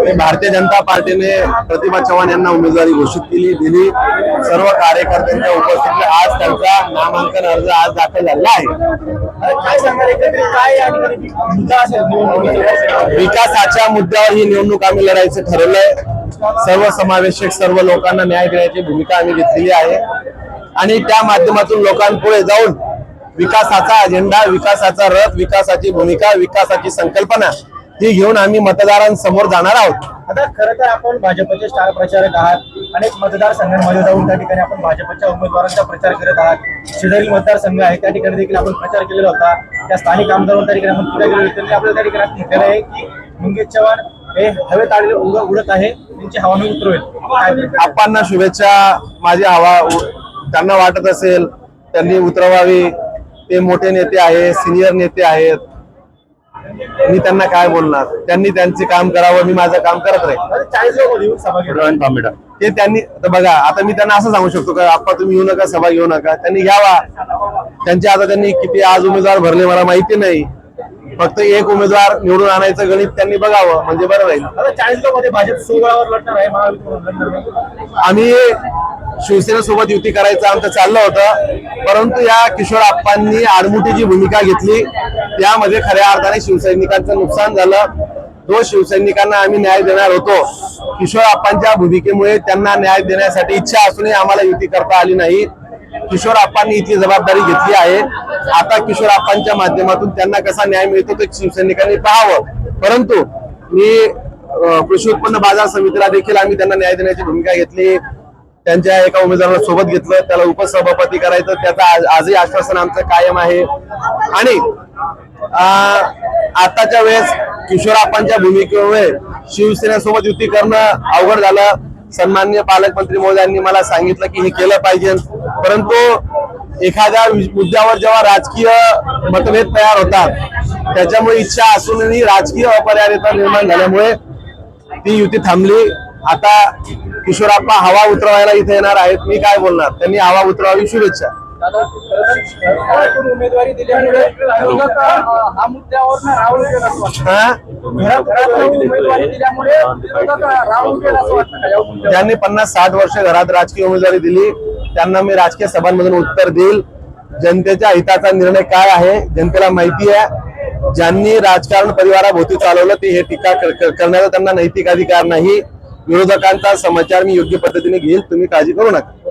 भारतीय जनता पार्टीने प्रतिभा चव्हाण यांना उमेदवारी घोषित केली दिली. सर्व कार्यकर्त्यांच्या उपस्थितीत आज त्यांचा नामांकन अर्ज आज दाखल झालेला आहे? विकासाच्या मुद्द्यावर ही निवडणूक आम्ही लढायचं ठरवलंय. सर्व समावेशक सर्व लोकांना न्याय देण्याची भूमिका आम्ही घेतलेली आहे. आणि त्या माध्यमातून लोकांपुढे जाऊन विकासाचा अजेंडा विकासाचा रथ विकासाची भूमिका विकासाची संकल्पना ही घेऊन आम्ही मतदारांसमोर जाणार आहोत. आता खरं तर आपण भाजपचे स्टार प्रचारक आहात. अनेक मतदारसंघांमध्ये जाऊन त्या ठिकाणी आपण भाजपच्या उमेदवारांचा प्रचार करत आहात. शेजारी मतदारसंघ आहे त्या ठिकाणी देखील आपण प्रचार केलेला होता. त्या स्थानिक आमदारांवर त्या ठिकाणी आपण पुढे गेलो त्यांनी आपल्याला त्या ठिकाणी सांगितलेलं आहे की मंगेश चव्हाण हे हवेत आलेले उड उडत आहे. त्यांची हवा मी उतरवेल ते? आप्पांना शुभेच्छा. माझी हवा त्यांना वाटत असेल त्यांनी उतरवावी. ते मोठे नेते आहेत सिनियर नेते आहेत. मी त्यांना काय बोलणार? त्यांनी त्यांचे काम करावं मी माझं काम करत राहील ते त्यांनी आता बघा आता मी त्यांना असं सांगू शकतो का आप्पा तुम्ही येऊ नका सभा घेऊ नका. त्यांनी घ्यावा. त्यांचे आता त्यांनी किती आज उमेदवार भरले मला माहिती नाही. फक्त एक उमेदवार निवडून आणायचं गणित त्यांनी बघावं म्हणजे बरं राहील. आम्ही शिवसेनेसोबत युती करायचं आमचं चाललं होतं परंतु या किशोर आप्पांनी आडमुठीची भूमिका घेतली. त्यामध्ये खऱ्या अर्थाने शिवसैनिकांचं नुकसान झालं. जो शिवसैनिकांना आम्ही न्याय देणार होतो. किशोर आप्पांच्या भूमिकेमुळे त्यांना न्याय देण्यासाठी इच्छा असूनही आम्हाला युती करता आली नाही. किशोर आप्पांनी इथली जबाबदारी घेतली आहे. आता किशोर आप्पांच्या माध्यमातून त्यांना कसा न्याय मिळतो ते शिवसैनिकांनी पाहावं. परंतु मी कृषी उत्पन्न बाजार समितीला देखील आम्ही त्यांना न्याय देण्याची भूमिका घेतली. त्यांच्या एका उमेदवाराला सोबत घेतलं. त्याला उपसभापती करायचं. त्याचं आज- आजही आश्वासन आमचं कायम आहे. आणि आताच्या वेळेस किशोरापांच्या भूमिकेमुळे शिवसेनेसोबत युती करणं अवघड झालं. सन्मान्य पालकमंत्री महोदयांनी मला सांगितलं की हे केलं पाहिजे. परंतु एखाद्या मुद्द्यावर जेव्हा राजकीय मतभेद तयार होतात त्याच्यामुळे इच्छा असूनही राजकीय अपरिहार्यता निर्माण झाल्यामुळे ती युती थांबली. आता किशोराप्पा हवा उतरवायला इथे येणार आहेत. मी काय बोलणार? त्यांनी हवा उतरवावी शुभेच्छा. उमेदवारी दिल्यामुळे हा मुद्द्यावर उमेदवारी दिल्यामुळे? ज्यांनी पन्नास साठ वर्ष घरात राजकीय उमेदवारी दिली. त्यांना मी राजकीय सभांमधून उत्तर देईल. जनतेच्या हिताचा निर्णय काय आहे जनतेला माहिती आहे. ज्यांनी राजकारण परिवाराभोवती चालवलं ते हे टीका कर- कर- करण्याचा त्यांना नैतिक अधिकार नाही. विरोधकांचा समाचार मी योग्य पद्धतीने घेईल. तुम्ही काळजी करू नका.